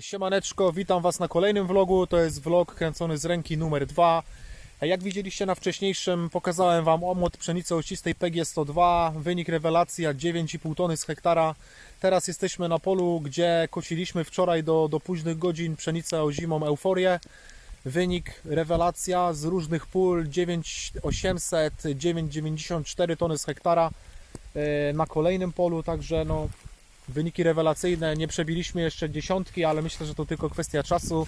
Siemaneczko, witam Was na kolejnym vlogu. To jest vlog kręcony z ręki numer 2. Jak widzieliście na wcześniejszym, pokazałem Wam omot pszenicy ościstej PG102. Wynik rewelacja 9,5 tony z hektara. Teraz jesteśmy na polu, gdzie kosiliśmy wczoraj do, do późnych godzin pszenicę o zimą euforię. Wynik rewelacja z różnych pól 9800, 994 tony z hektara e, na kolejnym polu, także no wyniki rewelacyjne. Nie przebiliśmy jeszcze dziesiątki, ale myślę, że to tylko kwestia czasu.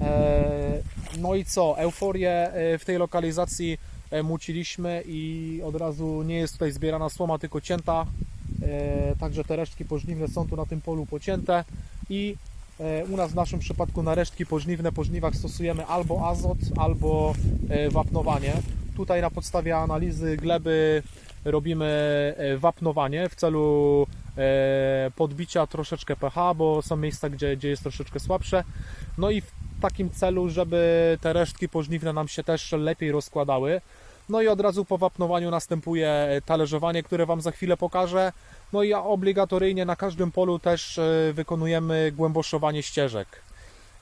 E, No i co? Euforię e, w tej lokalizacji e, muciliśmy i od razu nie jest tutaj zbierana słoma, tylko cięta. Także te resztki pożniwne są tu na tym polu pocięte i u nas w naszym przypadku na resztki pożniwne po żniwach stosujemy albo azot, albo wapnowanie. Tutaj na podstawie analizy gleby robimy wapnowanie w celu podbicia troszeczkę pH, bo są miejsca, gdzie, gdzie jest troszeczkę słabsze. No i w takim celu, żeby te resztki pożniwne nam się też lepiej rozkładały. No i od razu po wapnowaniu następuje talerzowanie, które Wam za chwilę pokażę. No i obligatoryjnie na każdym polu też e, wykonujemy głęboszowanie ścieżek.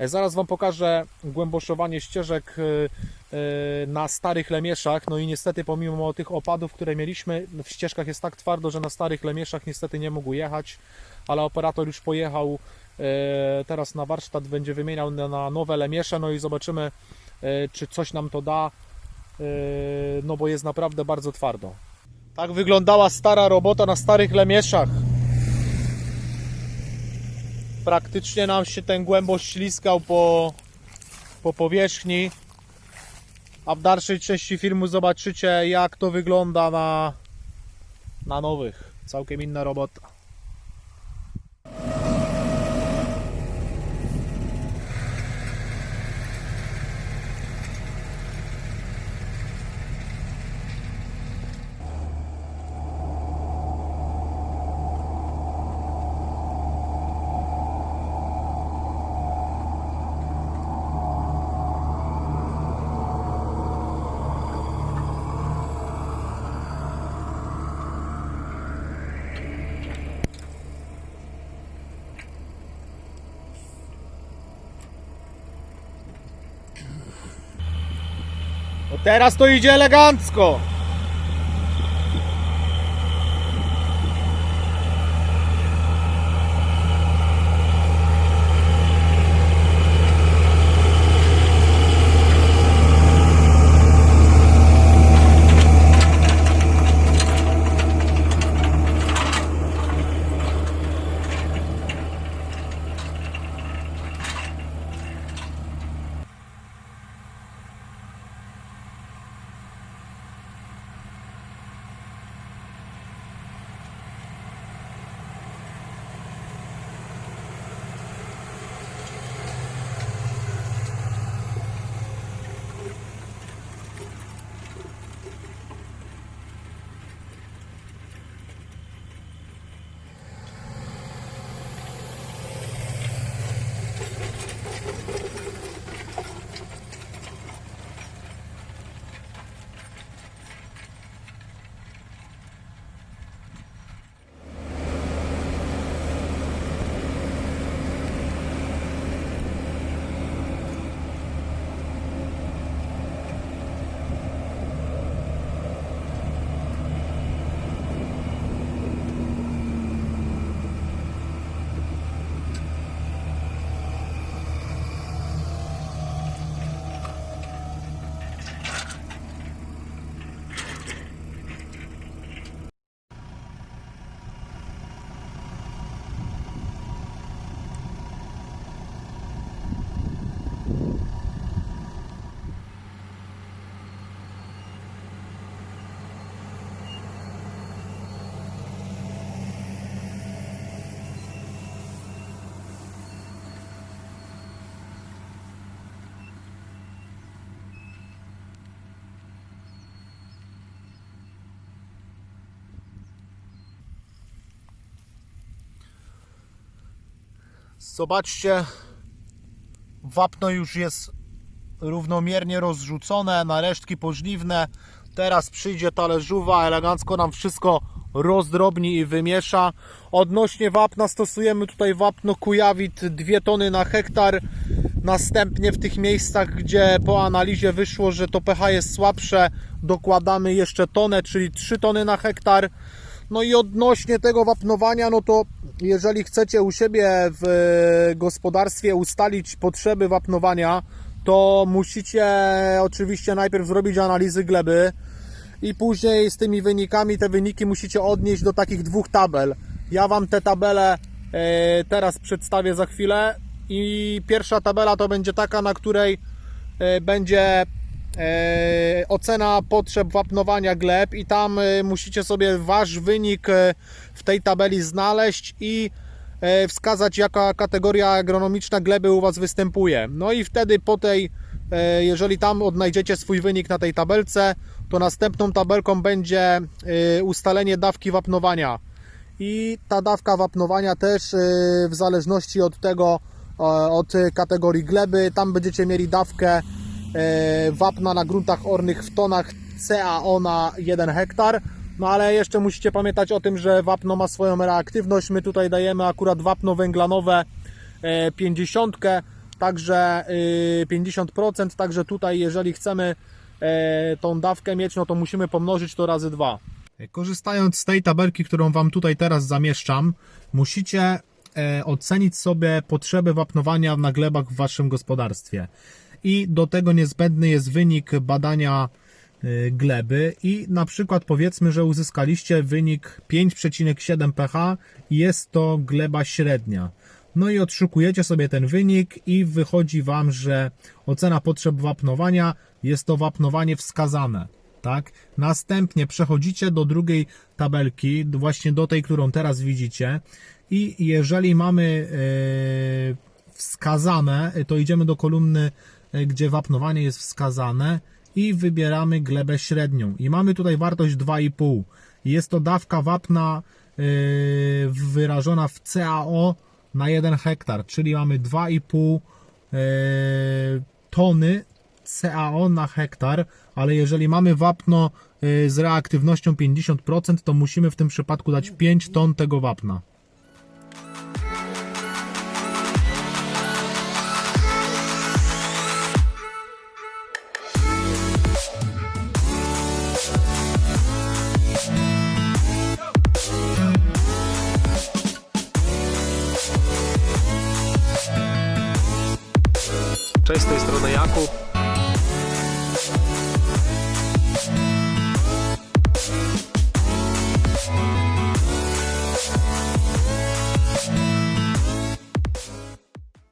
E, Zaraz Wam pokażę głęboszowanie ścieżek e, e, na starych lemieszach. No i niestety pomimo tych opadów, które mieliśmy, w ścieżkach jest tak twardo, że na starych lemieszach niestety nie mógł jechać, ale operator już pojechał teraz na warsztat, będzie wymieniał na nowe lemiesze, no i zobaczymy, czy coś nam to da, no bo jest naprawdę bardzo twardo. Tak wyglądała stara robota na starych lemieszach. Praktycznie nam się ten głębość śliskał po, po powierzchni. A w dalszej części filmu zobaczycie jak to wygląda na, na nowych. Całkiem inna robota. Teraz to idzie elegancko. Zobaczcie, wapno już jest równomiernie rozrzucone na resztki pożniwne. Teraz przyjdzie talerzuwa, elegancko nam wszystko rozdrobni i wymiesza. Odnośnie wapna stosujemy tutaj wapno Kujawit 2 tony na hektar. Następnie w tych miejscach, gdzie po analizie wyszło, że to pH jest słabsze, dokładamy jeszcze tonę, czyli 3 tony na hektar. No i odnośnie tego wapnowania, no to jeżeli chcecie u siebie w gospodarstwie ustalić potrzeby wapnowania, to musicie oczywiście najpierw zrobić analizy gleby i później z tymi wynikami te wyniki musicie odnieść do takich dwóch tabel. Ja Wam te tabele e, teraz przedstawię za chwilę i pierwsza tabela to będzie taka, na której e, będzie e, ocena potrzeb wapnowania gleb i tam e, musicie sobie Wasz wynik e, w tej tabeli znaleźć i e, wskazać jaka kategoria agronomiczna gleby u Was występuje. No i wtedy po tej, e, jeżeli tam odnajdziecie swój wynik na tej tabelce, to następną tabelką będzie e, ustalenie dawki wapnowania. I ta dawka wapnowania też e, w zależności od tego, e, od kategorii gleby, tam będziecie mieli dawkę e, wapna na gruntach ornych w tonach CAO na 1 hektar. No ale jeszcze musicie pamiętać o tym, że wapno ma swoją reaktywność. My tutaj dajemy akurat wapno węglanowe e, 50, także e, 50%, także tutaj jeżeli chcemy e, tą dawkę mieć, no to musimy pomnożyć to razy dwa. Korzystając z tej tabelki, którą Wam tutaj teraz zamieszczam, musicie e, ocenić sobie potrzeby wapnowania na glebach w Waszym gospodarstwie. I do tego niezbędny jest wynik badania e, gleby i na przykład powiedzmy, że uzyskaliście wynik 5,7 pH i jest to gleba średnia. No i odszukujecie sobie ten wynik i wychodzi Wam, że ocena potrzeb wapnowania jest to wapnowanie wskazane. Tak? Następnie przechodzicie do drugiej tabelki, właśnie do tej, którą teraz widzicie i jeżeli mamy e, wskazane, to idziemy do kolumny, gdzie wapnowanie jest wskazane i wybieramy glebę średnią. I mamy tutaj wartość 2,5. Jest to dawka wapna e, wyrażona w CAO na 1 hektar, czyli mamy 2,5 e, tony CAO na hektar, ale jeżeli mamy wapno z reaktywnością 50%, to musimy w tym przypadku dać 5 ton tego wapna. Cześć, z tej strony Jakub.